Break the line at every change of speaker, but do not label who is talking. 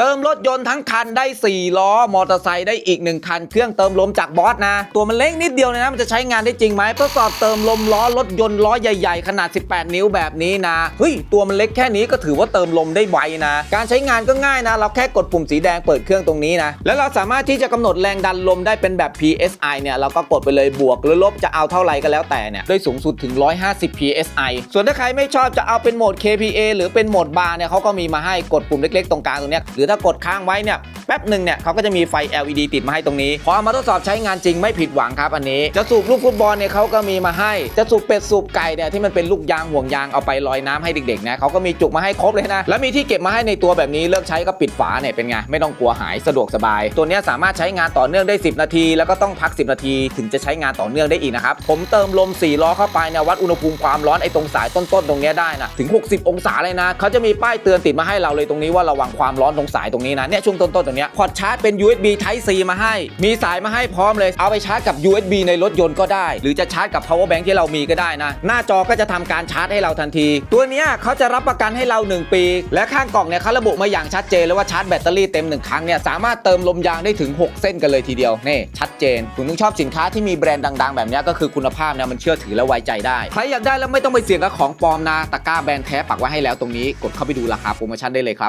เติมรถยนต์ทั้งคันได้ 4 ล้อ มอเตอร์ไซค์ได้อีก 1 คัน เครื่องเติมลมจากบอสนะ ตัวมันเล็กนิดเดียวเลยนะ มันจะใช้งานได้จริงไหมทดสอบเติมลมล้อรถยนต์ล้อใหญ่ๆ ขนาด 18 นิ้วแบบนี้นะ เฮ้ย ตัวมันเล็กแค่นี้ก็ถือว่าเติมลมได้ไวนะ การใช้งานก็ง่ายนะ เราแค่กดปุ่มสีแดงเปิดเครื่องตรงนี้นะ แล้วเราสามารถที่จะกำหนดแรงดันลมได้เป็นแบบ PSI เนี่ย เราก็กดไปเลยบวกหรือลบจะเอาเท่าไหร่ก็แล้วแต่เนี่ย ได้สูงสุดถึง 150 PSI ส่วนถ้าใครไม่ชอบจะเอาเป็นโหมด KPA หรือเป็นโหมดบาร์เนี่ยเขาก็มีมาให้กดปุ่มเล็กๆ ตรงกลางตรงเนี้ยหรือถ้ากดค้างไว้เนี่ย แป๊บหนึ่งเนี่ยเขาก็จะมีไฟ LED ติดมาให้ตรงนี้ พอเอามาทดสอบใช้งานจริงไม่ผิดหวังครับอันนี้ จะสูบลูกฟุตบอลเนี่ยเขาก็มีมาให้ จะสูบเป็ดสูบไก่เนี่ยที่มันเป็นลูกยางห่วงยางเอาไปลอยน้ำให้เด็กๆนะเขาก็มีจุกมาให้ครบเลยนะ แล้วมีที่เก็บมาให้ในตัวแบบนี้เลิกใช้ก็ปิดฝาเนี่ยเป็นไงไม่ต้องกลัวหายสะดวกสบาย ตัวนี้สามารถใช้งานต่อเนื่องได้ 10 นาที แล้วก็ต้องพัก 10 นาที ถึงจะใช้งานต่อเนื่องได้อีกนะครับผมเติมลม4ล้อเข้าไปเนี่ยวัดอุณหภูมิความร้อนไอ้ตรงสายต้นๆตรงนี้ได้นะถึง 60 องศาเลยนะเขาจะมีป้ายเตือนติดมาให้เราเลยตรงนี้ว่าระวังความร้อนตรงสายตรงนี้นะเนี่ยช่วงต้นๆตรงเนี้ยพอร์ตชาร์จเป็น USB Type C มาให้ มีสายมาให้พร้อมเลย เอาไปชาร์จกับ USB ในรถยนต์ก็ได้ หรือจะชาร์จกับ power bank ที่เรามีก็ได้นะ หน้าจอก็จะทำการชาร์จให้เราทันที ตัวเนี้ยเขาจะรับประกันให้เรา 1 ปี และข้างกล่องเนี่ยเขาระบุมาอย่างชัดเจนเลยว่าชาร์จแบตเตอรี่เต็ม 1 ครั้งเนี่ยสามารถเติมลมยางได้ถึง 6 เส้นกันเลยทีเดียวนี่ชัดเจนคุณต้องชอบสินค้าที่มีแบรนด์ดัง ๆ แบบนี้ก็คือคุณภาพเนี่ยมันเชื่อถือและไว้ใจได้ใครอยากได้แล้วไม่ต้องไปเสี่ยงกับของปลอมนะตะกร้าแบรนด์แท้ปักไว้ให้แล้วตรงนี้กดเข้าไปดูราคาโปรโมชั่นได้เลยครับ